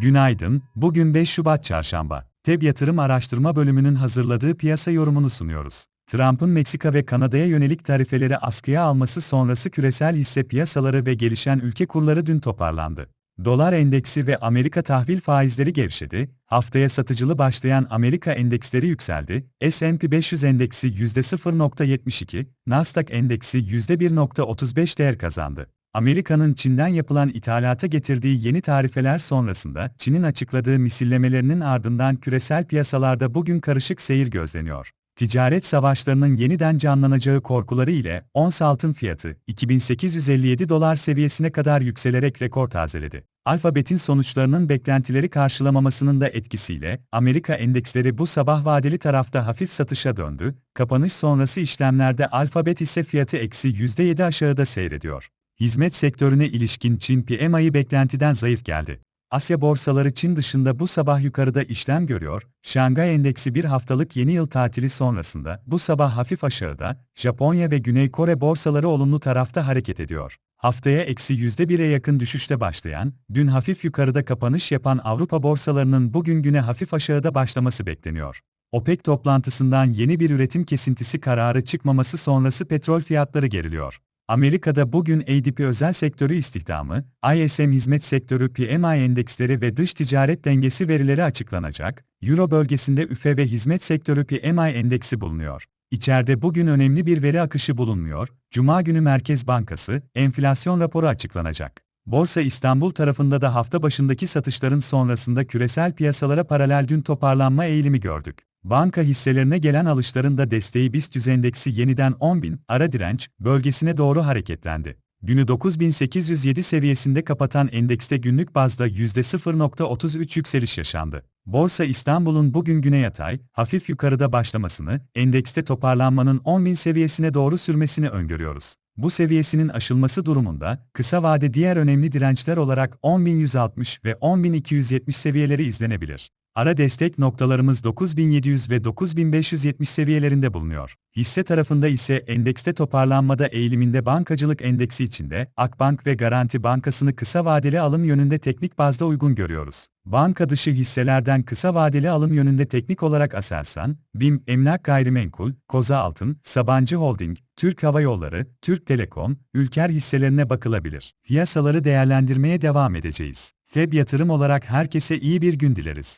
Günaydın, bugün 5 Şubat Çarşamba. TEB Yatırım Araştırma Bölümünün hazırladığı piyasa yorumunu sunuyoruz. Trump'ın Meksika ve Kanada'ya yönelik tarifeleri askıya alması sonrası küresel hisse piyasaları ve gelişen ülke kurları dün toparlandı. Dolar endeksi ve Amerika tahvil faizleri gevşedi, haftaya satıcılı başlayan Amerika endeksleri yükseldi, S&P 500 endeksi %0.72, Nasdaq endeksi %1.35 değer kazandı. Amerika'nın Çin'den yapılan ithalata getirdiği yeni tarifeler sonrasında Çin'in açıkladığı misillemelerinin ardından küresel piyasalarda bugün karışık seyir gözleniyor. Ticaret savaşlarının yeniden canlanacağı korkuları ile ons altın fiyatı 2857 dolar seviyesine kadar yükselerek rekor tazeledi. Alfabet'in sonuçlarının beklentileri karşılamamasının da etkisiyle Amerika endeksleri bu sabah vadeli tarafta hafif satışa döndü. Kapanış sonrası işlemlerde Alfabet ise fiyatı eksi %7 aşağıda seyrediyor. Hizmet sektörüne ilişkin Çin PMI'yi beklentiden zayıf geldi. Asya borsaları Çin dışında bu sabah yukarıda işlem görüyor, Şangay Endeksi bir haftalık yeni yıl tatili sonrasında bu sabah hafif aşağıda, Japonya ve Güney Kore borsaları olumlu tarafta hareket ediyor. Haftaya eksi %1'e yakın düşüşte başlayan, dün hafif yukarıda kapanış yapan Avrupa borsalarının bugün güne hafif aşağıda başlaması bekleniyor. OPEC toplantısından yeni bir üretim kesintisi kararı çıkmaması sonrası petrol fiyatları geriliyor. Amerika'da bugün ADP özel sektörü istihdamı, ISM hizmet sektörü PMI endeksleri ve dış ticaret dengesi verileri açıklanacak, Euro bölgesinde üfe ve hizmet sektörü PMI endeksi bulunuyor. İçeride bugün önemli bir veri akışı bulunmuyor, Cuma günü Merkez Bankası, enflasyon raporu açıklanacak. Borsa İstanbul tarafında da hafta başındaki satışların sonrasında küresel piyasalara paralel dün toparlanma eğilimi gördük. Banka hisselerine gelen alışların da desteği BIST endeksi yeniden 10.000 ara direnç bölgesine doğru hareketlendi. Günü 9807 seviyesinde kapatan endekste günlük bazda %0.33 yükseliş yaşandı. Borsa İstanbul'un bugün güne yatay, hafif yukarıda başlamasını, endekste toparlanmanın 10.000 seviyesine doğru sürmesini öngörüyoruz. Bu seviyesinin aşılması durumunda, kısa vade diğer önemli dirençler olarak 10.160 ve 10.270 seviyeleri izlenebilir. Ara destek noktalarımız 9700 ve 9570 seviyelerinde bulunuyor. Hisse tarafında ise endekste toparlanmada eğiliminde bankacılık endeksi içinde Akbank ve Garanti Bankası'nı kısa vadeli alım yönünde teknik bazda uygun görüyoruz. Banka dışı hisselerden kısa vadeli alım yönünde teknik olarak Aselsan, BİM, Emlak Gayrimenkul, Koza Altın, Sabancı Holding, Türk Hava Yolları, Türk Telekom, Ülker hisselerine bakılabilir. Piyasaları değerlendirmeye devam edeceğiz. FEB yatırım olarak herkese iyi bir gün dileriz.